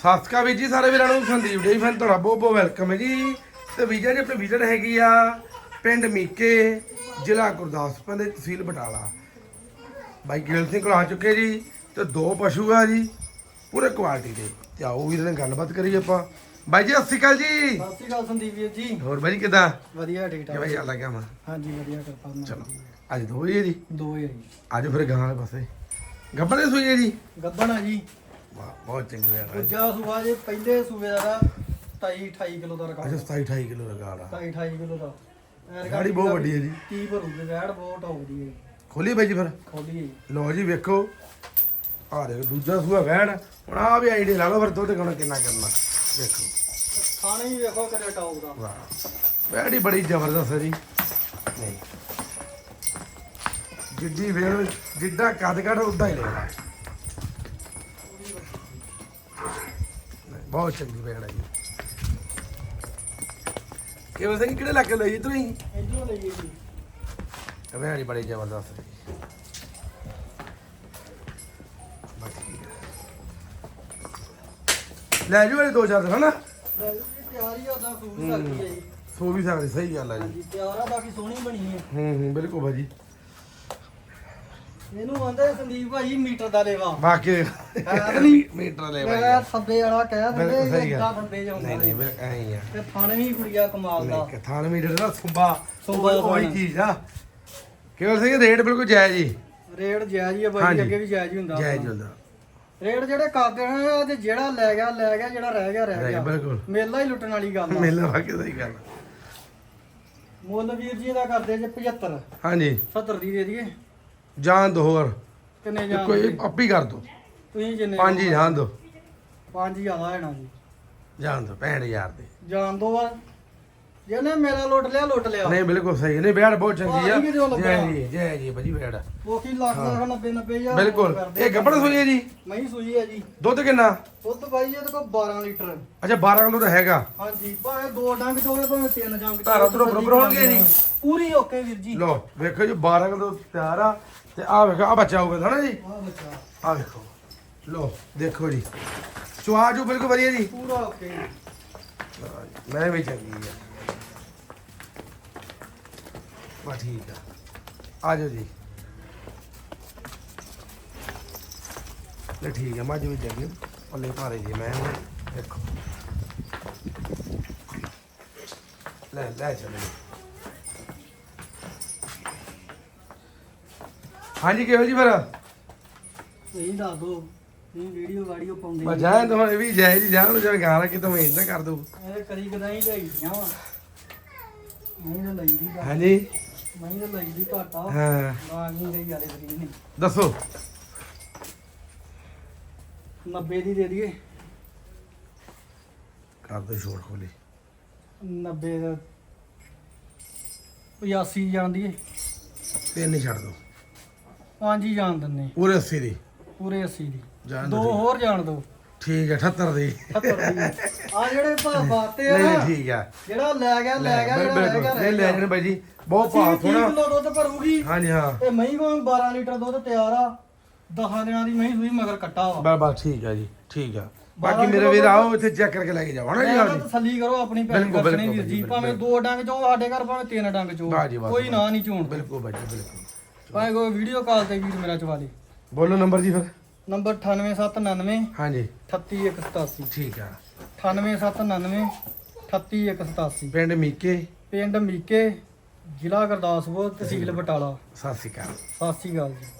ਸਤਿ ਸ਼੍ਰੀ ਅਕਾਲ ਜੀ ਸਾਰੇ ਵੀਰਾਂ ਨੂੰ ਸੰਦੀਪ ਡੇ ਫੈਨ ਤੁਹਾਡਾ ਬਹੁਤ ਬਹੁਤ ਵੈਲਕਮ ਹੈ ਜੀ। ਤੇ ਵੀਜ਼ਾ ਜੀ ਆਪਣੀ ਵਿਜ਼ਿਟ ਹੈਗੀ ਆ ਪਿੰਡ ਮੀਕੇ ਜ਼ਿਲ੍ਹਾ ਗੁਰਦਾਸਪੁਰ ਦੇ ਤਹਿਸੀਲ ਬਟਾਲਾ। ਬਾਈ ਗਿਲ ਸਿੰਘ ਕੋਲ ਆ ਚੁੱਕੇ ਜੀ ਤੇ ਦੋ ਪਸ਼ੂ ਆ ਜੀ ਪੂਰੇ ਕੁਆਲਿਟੀ ਦੇ। ਤੇ ਆਓ ਵੀਰ ਨਾਲ ਗੱਲਬਾਤ ਕਰੀਏ ਆਪਾਂ। ਬਾਈ ਜੀ ਸਤਿ ਸ਼੍ਰੀ ਅਕਾਲ ਜੀ। ਸਤਿ ਸ਼੍ਰੀ ਅਕਾਲ ਸੰਦੀਪ ਵੀਰ ਜੀ। ਹੋਰ ਬਾਈ ਜੀ ਕਿਦਾਂ? ਵਧੀਆ ਠੀਕ ਠਾਕ। ਕਿਵੇਂ ਚੱਲ ਲੱਗਿਆ ਮੈਂ ਹਾਂਜੀ ਵਧੀਆ ਕਿਰਪਾ ਨਾਲ। ਚਲੋ ਅੱਜ ਦੋ ਹੀ ਹੈ ਜੀ? ਦੋ ਹੀ ਆ ਜੀ। ਅੱਜ ਫਿਰ ਗਾਂ ਵਾਲੇ ਪਾਸੇ। ਗੱਬੜ ਦੇ ਸੂਈ ਹੈ ਜੀ? ਗੱਬਣ ਆ ਜੀ। ਵਾਹ ਬਹੁਤ ਚੰਗੇ ਯਾਰ ਦੂਜਾ ਸੂਆ ਜੀ ਪਹਿਲੇ ਸੂਏ ਦਾ 27 28 ਕਿਲੋ ਦਾ ਅੱਛਾ ਰਿਕਾਰਡ 27 28 ਕਿਲੋ ਦਾ ਗਾੜਾ 27 28 ਕਿਲੋ ਦਾ। ਐਰ ਗਾੜੀ ਬਹੁਤ ਵੱਡੀ ਹੈ ਜੀ। ਕੀ ਭਰੂਗੇ ਵੈੜ ਬਹੁਤ ਆਉਂਦੀ ਹੈ ਖੋਲੀ ਬਾਈ ਜੀ ਫਿਰ। ਖੋਲੀ ਲੋ ਜੀ। ਵੇਖੋ। ਆ ਦੇਖੋ ਦੂਜਾ ਸੂਆ ਵਹਿਣ ਹੁਣ ਆ ਵੀ ਆਈਡੀ ਲਾ ਲਓ ਫਿਰ ਦੁੱਧ ਕਿੰਨਾ ਕਿੰਨਾ ਕਰਨਾ। ਦੇਖੋ ਖਾਣੇ ਵੀ ਵੇਖੋ ਕਦੇ ਟੌਪ ਦਾ। ਵਾਹ। ਵਹਿੜੀ ਬੜੀ ਜ਼ਬਰਦਸਤ ਹੈ ਜੀ। ਨਹੀਂ। ਜਿੱਡੀ ਵੇਲ ਜਿੱਡਾ ਕੱਦ ਕੱਢ ਉਦਾਂ ਹੀ ਲੈਣਾ ਬਹੁਤ ਚੰਗੀ ਵੇਲ ਹੈ ਜੀ। ਕਿਵੇਂ ਸਿੰਘ ਕਿਹੜੇ ਇਲਾਕੇ ਲਈ ਤੁਸੀਂ ਇਧਰੋਂ ਲਈਏ ਜੀ ਵਹਿੜੀ ਬੜੀ ਜ਼ਬਰਦਸਤ ਹੈ ਜੀ ਹੈ। ਲੈ ਜੂ ਇਹ ਦੋ ਚਾਰ ਦਿਨ ਹਨਾ? ਲੈ ਜੀ, ਤਿਆਰੀ ਆ ਉਹਦਾ ਸੂਟ ਸਕਦੀ ਹੈ। ਜੀ। ਸੋ ਵੀ ਸਕਦੇ ਸਹੀ ਗੱਲ ਹੈ ਜੀ। ਹਾਂਜੀ ਤਿਆਰ ਆ ਬਾਕੀ ਸੋਹਣੀ ਬਣੀ ਹੈ ਹੂੰ ਹੂੰ ਬਿਲਕੁਲ ਭਾਜੀ। ਇਹਨੂੰ ਆਂਦੇ ਸੰਦੀਪ ਭਾਈ ਮੀਟਰ ਦਾ ਲੇਵਾ। ਬਾਕੀ ਹੈ ਤਾਂ ਨਹੀਂ? ਮੀਟਰ ਲੈ ਮੈਂ ਭਾਈ ਥੱਬੇ ਵਾਲਾ ਕਹਿ ਬਿਲਕੁਲ ਦਿੰਦੇ ਸਹੀ ਇਦਾਂ ਗੱਲ। ਥੱਬੇ ਜਾਂਦਾ ਨਹੀਂ ਨਹੀਂ ਬਿਲਕੁਲ ਐਂ ਹੀ ਆ। ਤੇ ਥਣ ਵੀ ਕੁੜੀਆ ਕਮਾਲ ਦਾ। ਨਹੀਂ ਕਥਾਨ ਮੀਟਰ ਦਾ ਸੁੰਬਾ ਸੁੰਬਾ ਉਹ ਕੋਈ ਸੁੰਬਾ। ਚੀਜ਼ ਆ। ਕੇਵਲ ਸਿੰਘ ਰੇਟ ਬਿਲਕੁਲ ਜਾਇਜ਼ ਜੀ ਰੇਟ ਜਾਇਜ਼ ਹੀ ਆ ਹਾਂਜੀ। ਬਾਈ ਅੱਗੇ ਵੀ ਜਾਇਜ਼ ਹੀ ਹੁੰਦਾ ਜਾਇਜ਼ ਹੁੰਦਾ। ਰੇਟ ਜਿਹੜੇ ਕਰਦੇ ਨੇ ਤੇ ਜਿਹੜਾ ਲੈ ਗਿਆ ਲੈ ਗਿਆ ਜਿਹੜਾ ਰਹਿ ਗਿਆ ਰਹਿ ਰਹਿ ਗਿਆ, ਗਿਆ। ਬਿਲਕੁਲ। ਮੇਲਾ ਹੀ ਲੁੱਟਣ ਵਾਲੀ ਗੱਲ ਆ। ਮੇਲਾ ਵਾਕਿਆ ਸਹੀ ਗੱਲ ਮੁੱਲ ਵੀਰ ਜੀ ਦਾ ਕਰਦੇ ਜੇ 75 ਹਾਂਜੀ। 70 ਦੀ ਦੇ ਦਈਏ। ਜਾਨ ਦੋ ਹੋਰ। ਕਿੰਨੇ ਜਾਣ ਕੋਈ ਆਪੀ ਕਰ ਦੋ। ਤੁਸੀਂ ਜਿੰਨੇ ਪੰਜ ਹੀ ਜਾਨ? ਦੋ। ਪੰਜ ਹੀ ਜ਼ਿਆਦਾ ਹੈਣਾ ਜੀ। ਜਾਨ ਦੋ 65000 ਦੇ। ਜਾਣ ਦੋ ਵਾ ਜਿਹਨੇ ਮੇਰਾ ਲੁੱਟ ਲਿਆ ਲੁੱਟ ਲਿਆ। ਨਹੀਂ ਬਿਲਕੁਲ ਸਹੀ। ਨਹੀਂ ਬੈੜ ਬਹੁਤ ਚੰਗੀ ਆ। ਜੀ ਲੱਗਾ। ਜੈ ਜੀ ਜੈ ਜੀ ਭਾਜੀ ਬੈੜ ਉਹ ਕੀ ਲੱਖ ਲੱਖ 90 90 ਹਜ਼ਾਰ ਬਿਲਕੁਲ। ਕਰਦੇ ਇਹ ਗੱਬੜ ਸੂਈ ਹੈ ਜੀ? ਮਹੀਂ ਸੂਈ ਹੈ ਜੀ। ਦੁੱਧ ਕਿੰਨਾ? ਦੁੱਧ ਬਾਈ ਇਹਦੇ ਕੋਲ 12 ਲੀਟਰ। ਅੱਛਾ 12 ਕਿਲੋ ਦਾ ਹੈਗਾ। ਹਾਂਜੀ ਭਾਵੇਂ ਦੋ ਡੰਗ ਚੋਵੇ ਭਾਵੇਂ ਤਿੰਨ ਡੰਗ ਧਾਰਾਂ ਧੁਰਾਂ ਬਰਾਬਰ ਹੋਣਗੇ ਜੀ? ਪੂਰੀ ਓਕੇ ਵੀਰ ਜੀ। ਲੋ ਵੇਖੋ ਜੀ 12 ਕਿਲੋ ਤਿਆਰ ਆ ਤੇ ਆ ਵੇਖੋ ਆ ਬੱਚਾ ਹੋਊਗਾ ਹਨਾ ਜੀ। ਆਹ ਬੱਚਾ। ਆ ਵੇਖੋ। ਲੋ ਦੇਖੋ ਜੀ। ਚੁਆ ਜੋ ਬਿਲਕੁਲ ਵਧੀਆ ਜੀ। ਪੂਰਾ ਓਕੇ ਮੈਂ ਵੀ ਚੰਗੀ ਆ। ਬਾ ਠੀਕ ਆ। ਆ ਜਾਓ ਜੀ। ਲੈ ਠੀਕ ਆ ਮੱਝ ਵੀ ਚੰਗੀ ਪੱਲੇ ਭਾਰੇ ਜੀ ਮੈਂ। ਦੇਖੋ। ਲੈ ਲੈ ਚਲੋ ਹਾਂਜੀ ਕਿਹੋ ਜੀ ਫਿਰ? ਇਹ ਦੱਸ ਦੋ ਇਹ ਵੀਡੀਓ ਗਾੜੀਓ ਪਾਉਂਦੇ ਮੈਂ ਜਾਣ ਤਾਂ ਇਹ ਵੀ ਜਾਇ ਜੀ ਜਾਣ ਨੂੰ ਜਦ ਗਾਣਾ ਕਿਤੋਂ ਮੈਂ ਇਦਾਂ ਕਰ ਦੂੰ ਇਹ ਕਰੀ ਕਦਾਈ ਜਾਈਆਂ ਵਾ। ਨਹੀਂ ਤਾਂ ਲਈ ਦੀ ਘੱਟ। ਹਾਂਜੀ। ਨਹੀਂ ਤਾਂ ਲਈ ਦੀ ਘੱਟ ਆ। ਹਾਂ। ਨਹੀਂ ਗਈ ਵਾਲੇ ਫਰੀ ਨੇ। ਦੱਸੋ। 90 ਦੀ ਦੇ ਦਈਏ। ਕਰ ਦੋ ਛੋੜ ਖੋਲੀ। 90 ਦਾ। 85 ਜਾਂਦੀ ਏ ਤਿੰਨ ਹੀ ਛੱਡ ਦੋ। ਪੰਜ ਹੀ ਜਾਣ ਦਿੰਨੇ ਪੂਰੇ 80 ਦੀ। ਪੂਰੇ 80 ਦੀ। ਜਾਣ ਦੋ ਹੋਰ ਜਾਣ ਦੋ। ਠੀਕ ਹੈ 78 ਦੀ। 70 ਦੀ। ਆ ਜਿਹੜੇ ਭਾ ਬਾਤੇ ਆ ਨਹੀਂ ਨਾ ਠੀਕ ਆ ਜਿਹੜਾ ਲੈ ਗਿਆ ਲੈ ਗਿਆ ਜਿਹੜਾ ਰਹਿ ਗਿਆ ਬਿਲਕੁਲ ਲੈ ਜਾਣ ਬਾਈ ਜੀ। ਬਹੁਤ ਭਾਅ ਅਸੀਂ 30 ਸੋਹਣਾ। ਕਿਲੋ ਦੁੱਧ ਭਰੂਗੀ। ਹਾਂਜੀ ਹਾਂ। ਤੇ ਮਹੀਂ ਕੋਲ 12 ਲੀਟਰ ਦੁੱਧ ਤਿਆਰ ਆ। 10 ਦਿਨਾਂ ਦੀ ਮਹੀਂ ਸੂਈ ਮਗਰ ਕੱਟਾ ਵਾ। ਬਸ ਬਸ ਠੀਕ ਆ ਜੀ ਠੀਕ ਆ ਬਾਰਾਂ ਬਾਕੀ ਮੇਰੇ ਕਿਲੋ ਵੀਰ ਦੁੱਧ- ਆਓ ਇੱਥੇ ਚੈੱਕ ਕਰਕੇ ਲੈ ਕੇ ਜਾਓ ਹਨਾ ਜੀ ਮੈਂ ਆਓ ਤਾਂ ਜੀ। ਤਸੱਲੀ ਕਰੋ ਆਪਣੀ ਭੈਣ ਬਿਲਕੁਲ, ਬਿਲਕੁਲ ਜੀ ਬਿਲਕੁਲ, ਭਾਵੇਂ ਦੋ ਡੰਗ ਚੋ ਸਾਡੇ ਘਰ ਭਾਵੇਂ ਤਿੰਨ ਡੰਗ ਚੋ। ਵਾਹ ਜੀ, ਵਾਹ, ਕੋਈ ਨਾ ਨਹੀਂ ਚੋਣ ਬਿਲਕੁਲ ਬਾਈ ਜੀ ਬਿਲਕੁਲ। ਭਾਵੇਂ ਕੋਈ ਵੀਡੀਓ ਕਾਲ ਤੇ ਵੀਰ ਮੇਰਾ ਚਵਾ ਦੇ। ਬੋਲੋ ਨੰਬਰ ਜੀ ਫਿਰ। ਨੰਬਰ 98799 ਹਾਂਜੀ। 38187 ਠੀਕ ਆ। 98799 38187 ਪਿੰਡ ਮੀਕੇ। ਪਿੰਡ ਮੀਕੇ ਜ਼ਿਲ੍ਹਾ ਗੁਰਦਾਸਪੁਰ ਤਹਿਸੀਲ ਬਟਾਲਾ। ਸਤਿ ਸ਼੍ਰੀ ਅਕਾਲ। ਸਤਿ ਸ਼੍ਰੀ ਅਕਾਲ ਜੀ।